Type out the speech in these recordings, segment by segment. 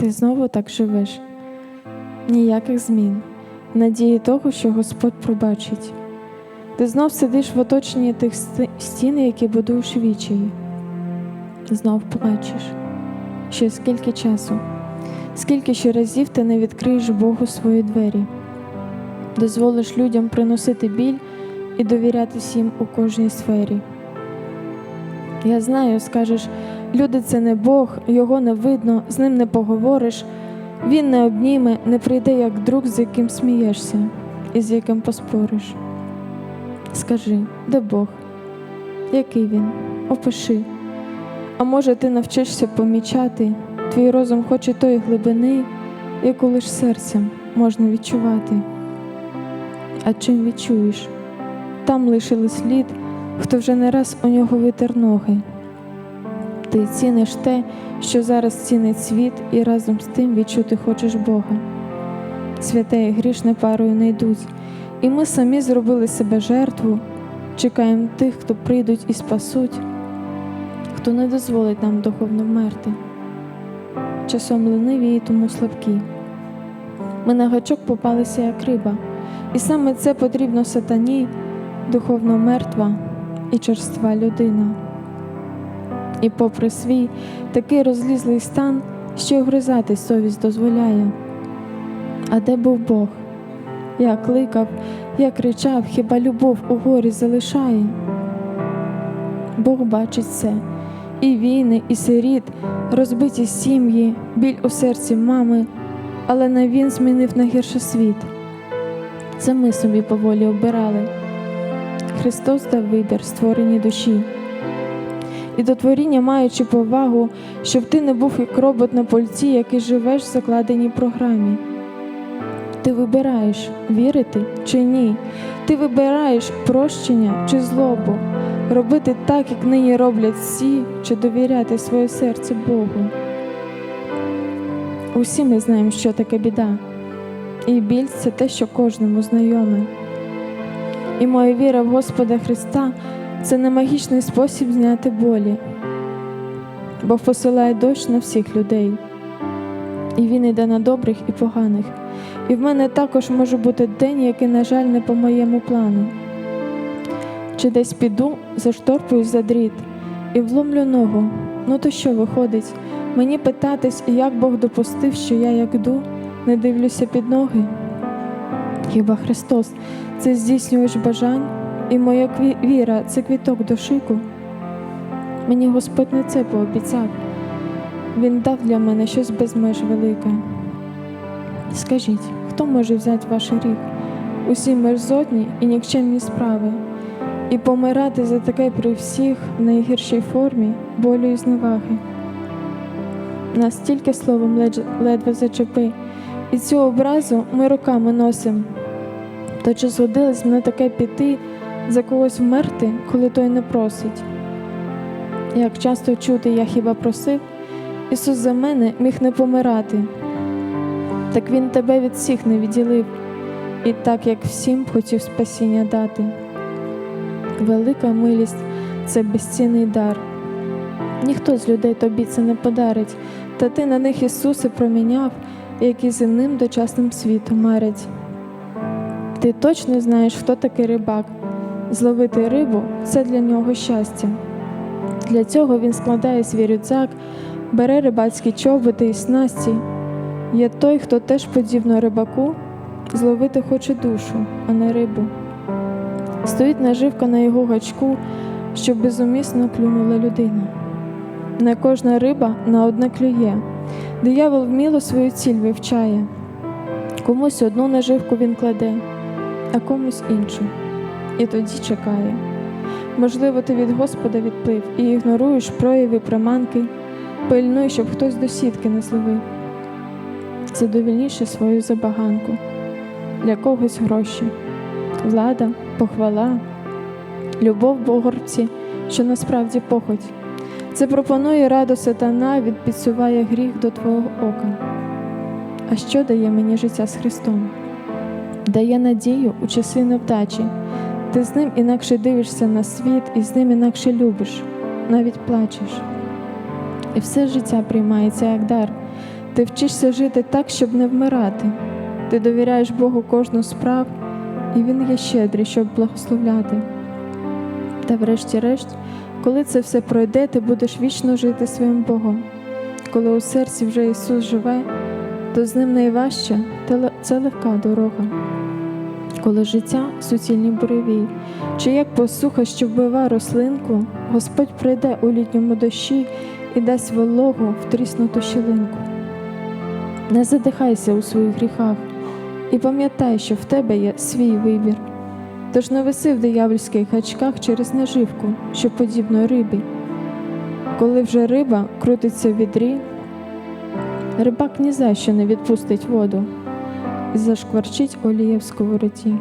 Ти знову так живеш. Ніяких змін, надії того, що Господь пробачить. Ти знов сидиш в оточенні тих стін, які будуєш вічії. Знов плачеш. Ще скільки часу, скільки ще разів ти не відкриєш Богу свої двері, дозволиш людям приносити біль і довірятись їм у кожній сфері. Я знаю, скажеш, люди це не Бог, його не видно, з ним не поговориш, він не обніме, не прийде як друг, з яким смієшся і з яким поспориш. Скажи, де Бог? Який він? Опиши. А може, ти навчишся помічати, твій розум хоче тої глибини, яку лиш серцем можна відчувати. А чим відчуєш? Там лишили слід, хто вже не раз у нього витер ноги. Ти ціниш те, що зараз цінить світ, і разом з тим відчути хочеш Бога. Святе і грішне парою не йдуть, і ми самі зробили себе жертву, чекаємо тих, хто прийдуть і спасуть, хто не дозволить нам духовно вмерти. Часом лениві і тому слабкі. Ми на гачок попалися як риба, і саме це потрібно сатані, духовно мертва і черства людина. І попри свій такий розлізлий стан, ще й гризати совість дозволяє. А де був Бог? Я кликав, я кричав, хіба любов у горі залишає? Бог бачить все, і війни, і сиріт, розбиті сім'ї, біль у серці мами, але не він змінив на гірше світ. Це ми собі поволі обирали. Христос дав вибір створеній душі. І до творіння маючи повагу, щоб ти не був як робот на польці, який живеш в закладеній програмі. Ти вибираєш вірити чи ні. Ти вибираєш прощення чи злобу, робити так, як нині роблять всі, чи довіряти своє серце Богу. Усі ми знаємо, що таке біда, і біль це те, що кожному знайоме. І моя віра в Господа Христа це не магічний спосіб зняти болі. Бог посилає дощ на всіх людей, і він йде на добрих і поганих. І в мене також може бути день, який, на жаль, не по моєму плану. Чи десь піду, зашторпуюсь за дріт і вломлю ногу. Ну то що виходить? Мені питатись, як Бог допустив, що я як йду, не дивлюся під ноги? Хіба Христос це здійснювач бажань, і моя віра це квіток до шику? Мені Господь не це пообіцяв. Він дав для мене щось без меж велике. Скажіть, хто може взяти ваш рік? Усі мерзотні і нікчемні справи, і помирати за таке при всіх в найгіршій формі болю і зневаги. Нас тільки словом ледве зачепи, і цю образу ми роками носимо. Та чи згодилось мене таке піти, за когось вмерти, коли той не просить? Як часто чути, я хіба просив, Ісус за мене міг не помирати. Так Він тебе від всіх не відділив, і так як всім хотів спасіння дати. Велика милість це безцінний дар. Ніхто з людей тобі це не подарить, та ти на них Ісуси проміняв, які земним дочасним світом марять. Ти точно знаєш, хто такий рибак. Зловити рибу це для нього щастя. Для цього він складає свій рюкзак, бере рибацькі чоботи і снасті. Є той, хто теж подібно рибаку зловити хоче душу, а не рибу. Стоїть наживка на його гачку, що безумісно клюнула людина. Не кожна риба на одне клює. Диявол вміло свою ціль вивчає. Комусь одну наживку він кладе, а комусь іншу. І тоді чекає. Можливо, ти від Господа відплив і ігноруєш прояви приманки, пильнуй, щоб хтось до сітки не зловив. Задовільніше свою забаганку, для когось гроші, влада, похвала, любов богорці, що насправді похоть. Це пропонує раду сатана, він підсуває гріх до твого ока. А що дає мені життя з Христом? Дає надію у часи невдачі. Ти з ним інакше дивишся на світ і з ним інакше любиш, навіть плачеш. І все життя приймається як дар. Ти вчишся жити так, щоб не вмирати. Ти довіряєш Богу кожну справу, і Він є щедрий, щоб благословляти. Та врешті-решт, коли це все пройде, ти будеш вічно жити своїм Богом. Коли у серці вже Ісус живе, то з ним найважча це легка дорога. Коли життя суцільні буревій, чи як посуха, що вбива рослинку, Господь прийде у літньому дощі і дасть вологу в тріснуту щілинку. Не задихайся у своїх гріхах і пам'ятай, що в тебе є свій вибір. Тож не виси в диявольських гачках через наживку, що подібно рибі. Коли вже риба крутиться в відрі, рибак ні за що не відпустить воду зашкварчить олія в сковороді.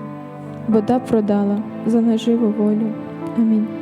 Вода продала за наживу волю. Амінь.